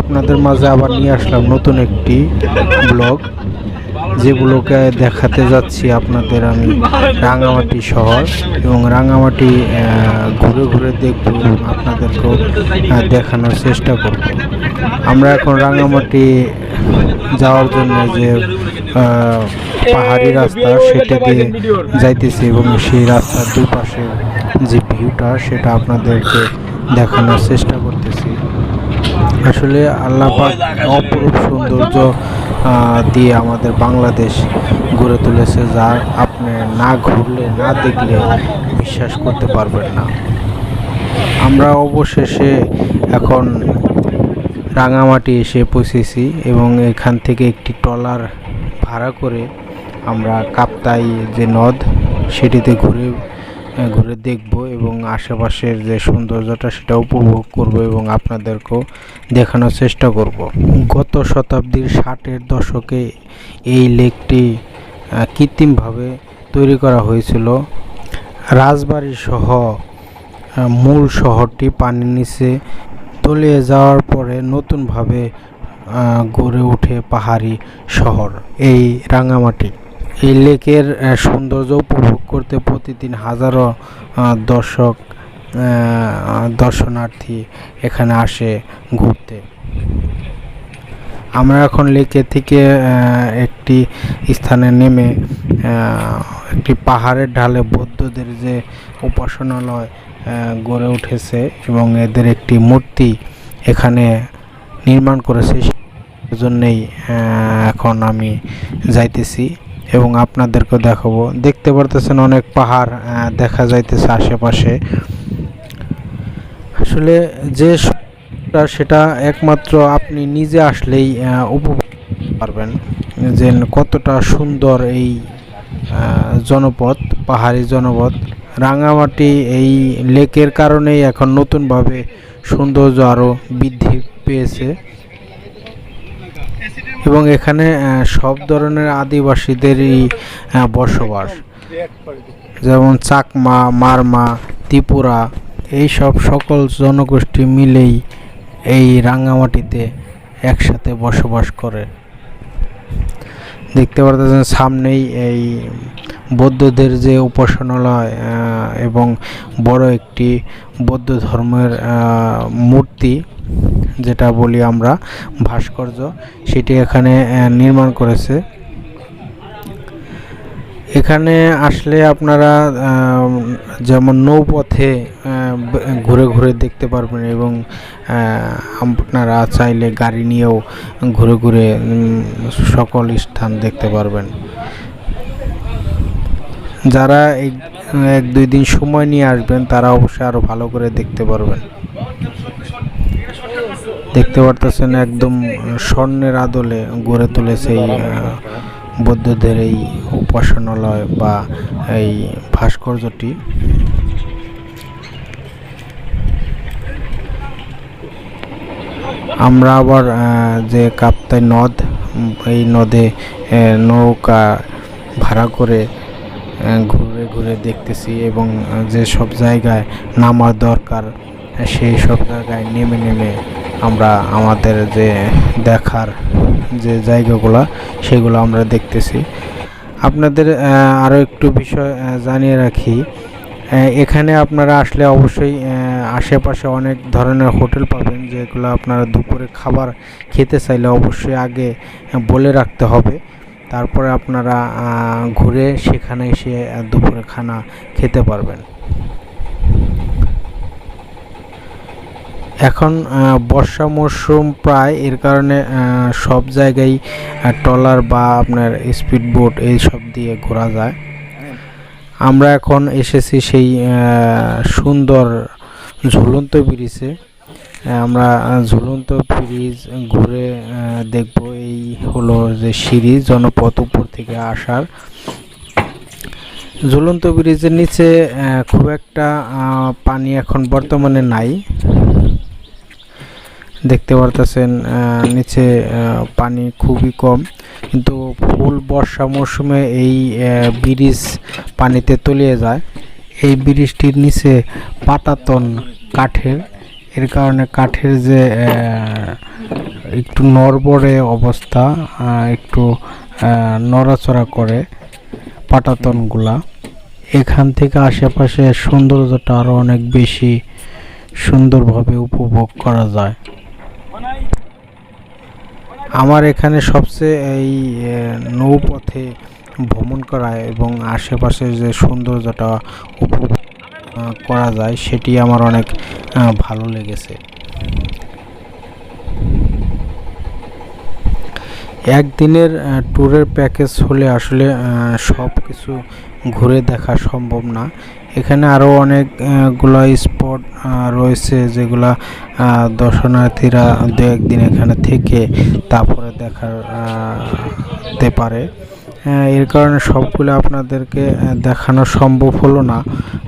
আপনাদের মাঝে আবার নিয়ে আসলাম নতুন একটি ব্লগ। যেগুলোকে দেখাতে যাচ্ছি আপনাদের আমি রাঙামাটি শহর এবং রাঙামাটি ঘুরে ঘুরে দেখব এবং আপনাদেরকেও দেখানোর চেষ্টা করব। আমরা এখন রাঙামাটি যাওয়ার জন্য যে পাহাড়ি রাস্তা, সেটা দিয়ে যাইতেছি এবং সেই রাস্তার দুপাশে যে ভিউটা, সেটা আপনাদেরকে দেখানোর চেষ্টা করতেছি। আসলে আল্লাপাক অপরূপ সৌন্দর্য দিয়ে আমাদের বাংলাদেশ গড়ে তুলেছে যা আপনি না ঘুরলে, না দেখলে বিশ্বাস করতে পারবেন না। আমরা অবশেষে এখন রাঙামাটি এসে পৌঁছেছি এবং এখান থেকে একটি ট্রলার ভাড়া করে আমরা কাপ্তাই যে নদ, সেটিতে ঘুরে ঘুরে দেখব এবং আশেপাশের যে সৌন্দর্যটা সেটা উপভোগ করব এবং আপনাদেরকেও দেখানোর চেষ্টা করব। গত শতাব্দীর ষাটের দশকে এই লেকটি কৃত্রিমভাবে তৈরি করা হয়েছিল। রাজবাড়ি সহ মূল শহরটি পানির নিচে তলিয়ে যাওয়ার পরে নতুনভাবে গড়ে ওঠে পাহাড়ি শহর, এই রাঙামাটি। এই লেকের সৌন্দর্য উপভোগ করতে প্রতিদিন হাজারো দর্শক দর্শনার্থী এখানে আসে ঘুরতে। আমরা এখন লেকে থেকে একটি স্থানে নেমে একটি পাহাড়ের ঢালে বৌদ্ধদের যে উপাসনালয় গড়ে উঠেছে এবং এদের একটি মূর্তি এখানে নির্মাণ করেছে জন্যেই এখন আমি যাইতেছি। এবং আপনাদেরকে দেখাবো। দেখতে পারতেছেন অনেক পাহাড় দেখা যাইতেছে আশেপাশে। আসলে যে সেটা একমাত্র আপনি নিজে আসলেই উপভোগ পারবেন। যে কতটা সুন্দর এই জনপদ পাহাড়ি জনপদ রাঙামাটি এই লেকের কারণেই এখন নতুনভাবে সৌন্দর্য আরও বৃদ্ধি পেয়েছে। এবং এখানে সব ধরনের আদিবাসীদেরই বসবাস। যেমন চাকমা, মারমা, ত্রিপুরা, এই সব সকল জনগোষ্ঠী মিলেই এই রাঙামাটিতে একসাথে বসবাস করে। দেখতে পারতেছেন সামনেই এই বৌদ্ধদের যে উপাসনালয় এবং বড় একটি বৌদ্ধ ধর্মের মূর্তি, যেটা বলি আমরা, ভাস্কর্য, সেটি এখানে নির্মাণ করেছে। এখানে আসলে আপনারা যেমন নৌপথে ঘুরে ঘুরে দেখতে পারবেন এবং আপনারা চাইলে গাড়ি নিয়েও ঘুরে ঘুরে সকল স্থান দেখতে পারবেন। যারা এক দুই দিন সময় নিয়ে আসবেন, তারা অবশ্যই আরও ভালো করে দেখতে পারবেন। দেখতে পারতেছেন একদম স্বর্ণের আদলে গড়ে তুলেছে এই বৌদ্ধদের এই উপাসনালয় বা এই ভাস্কর্যটি। আমরা আবার যে কাপ্তাই নদ এই নদে নৌকা ভাড়া করে ঘুরে ঘুরে দেখতেছি এবং যে সব জায়গায় নামার দরকার, সেই সব জায়গায় নেমে নেমে আমরা আমাদের যে দেখার যে জায়গাগুলো, সেগুলো আমরা দেখতেছি। আপনাদের আরও একটু বিষয় জানিয়ে রাখি। এখানে আপনারা আসলে অবশ্যই আশেপাশে অনেক ধরনের হোটেল পাবেন, যেগুলো আপনারা দুপুরে খাবার খেতে চাইলে অবশ্যই আগে বলে রাখতে হবে। তারপরে আপনারা ঘুরে সেখানে এসে দুপুরে খানা খেতে পারবেন। এখন বর্ষা মরশুম প্রায় এর কারণে সব জায়গায় ট্রলার বা আপনার স্পিড বোট এই সব দিয়ে ঘোরা যায়। আমরা এখন এসেছি সেই সুন্দর ঝুলন্ত ব্রিজে। আমরা ঝুলন্ত ব্রিজ ঘুরে দেখব এই হলো যে সিঁড়ি, জনপথ উপর থেকে আসার। ঝুলন্ত ব্রিজের নিচে খুব একটা পানি এখন বর্তমানে নাই। দেখতে পারতেছেন নিচে পানি খুবই কম। কিন্তু ফুল বর্ষা মরশুমে এই ব্রিজ পানিতে তলিয়ে যায়। এই ব্রিজটির নিচে পাটাতন কাঠের। এর কারণে কাঠের যে একটু নড়বড়ে অবস্থা একটু নড়াচড়া করে পাটাতনগুলা এখান থেকে আশেপাশে সৌন্দর্যটা আরও অনেক বেশি সুন্দরভাবে উপভোগ করা যায়। আমার এখানে সবচেয়ে এই নৌপথে ভ্রমণ করা এবং আশেপাশে যে সৌন্দর্যটা উপভোগ করা যায়, সেটি আমার অনেক ভালো লেগেছে। একদিনের ট্যুরের প্যাকেজ হলে আসলে সব কিছু ঘুরে দেখা সম্ভব না। এখানে আরও অনেকগুলো স্পট রয়েছে যেগুলা দর্শনার্থীরা দু একদিন এখানে থেকে তারপরে দেখার আহ, তে পারে। এর কারণে সবগুলো আপনাদেরকে দেখানো সম্ভব হলো না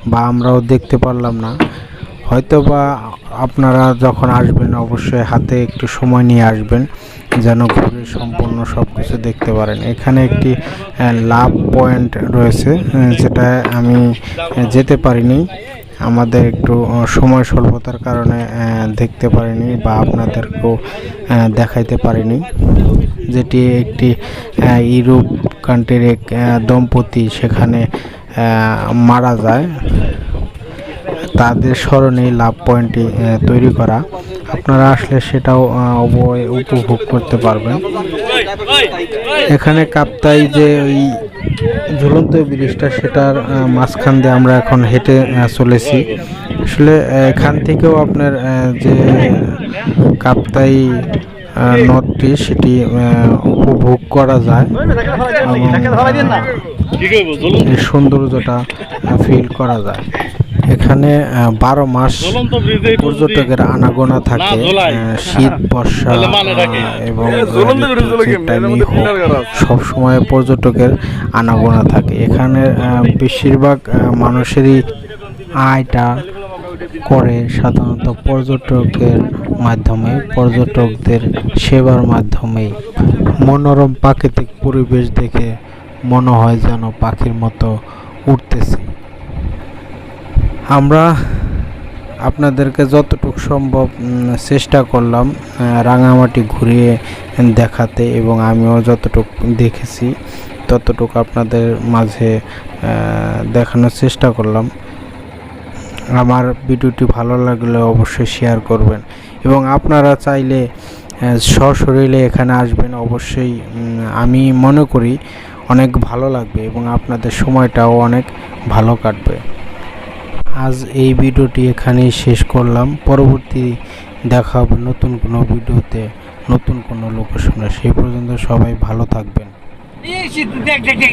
বা আমরাও দেখতে পারলাম না। হয়তো বা আপনারা যখন আসবেন, অবশ্যই হাতে একটু সময় নিয়ে আসবেন যেন ঘুরে সম্পূর্ণ সব কিছু দেখতে পারেন। এখানে একটি লাভ পয়েন্ট রয়েছে যেটা আমি যেতে পারিনি। আমাদের একটু সময় স্বল্পতার কারণে দেখতে পারিনি বা আপনাদেরকেও দেখাইতে পারিনি। যেটি একটি ইউরোপ কান্ট্রির এক দম্পতি সেখানে মারা যায়। তাদের স্মরণে লাভ পয়েন্টটি তৈরি করা। আপনারা আসলে সেটাও উপভোগ করতে পারবেন। এখানে কাপ্তাই যে ওই ঝুলন্ত ব্রিজটা, সেটার মাঝখান দিয়ে আমরা এখন হেঁটে চলেছি। আসলে এখান থেকেও আপনার যে কাপ্তাই নদটি, সেটি উপভোগ করা যায়। সৌন্দর্যটা ফিল করা যায়। এখানে বারো মাস পর্যটকের আনাগোনা থাকে শীত বর্ষা এবং ঋতুর যে টাইমেই হোক সব সময় পর্যটকের আনাগোনা থাকে। এখানে বেশিরভাগ মানুষেরই আয়টা করে সাধারণত পর্যটকের মাধ্যমে পর্যটকদের সেবার মাধ্যমেই। মনোরম প্রাকৃতিক পরিবেশ দেখে মনে হয় যেন পাখির মতো উঠতেছি। আমরা আপনাদেরকে যতটুকু সম্ভব চেষ্টা করলাম রাঙামাটি ঘুরিয়ে দেখাতে এবং আমিও যতটুকু দেখেছি, ততটুকু আপনাদের মাঝে দেখানোর চেষ্টা করলাম। আমার ভিডিওটি ভালো লাগলে অবশ্যই শেয়ার করবেন এবং আপনারা চাইলে সশরীরে এখানে আসবেন, অবশ্যই আমি মনে করি অনেক ভালো লাগবে এবং আপনাদের সময়টাও অনেক ভালো কাটবে। আজ এই ভিডিওটি এখানেই শেষ করলাম। পরবর্তী দেখা হবে নতুন কোনো ভিডিওতে নতুন কোনো লোকেশনে সেই পর্যন্ত সবাই ভালো থাকবেন। দেখ দেখ দেখ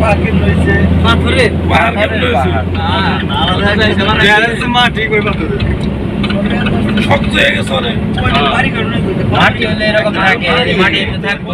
ভাইকে বলব না হ্যাঁ মাটি পাথরের পাথরের। মাটি হলে এরকম থাকে মাটি থাকব।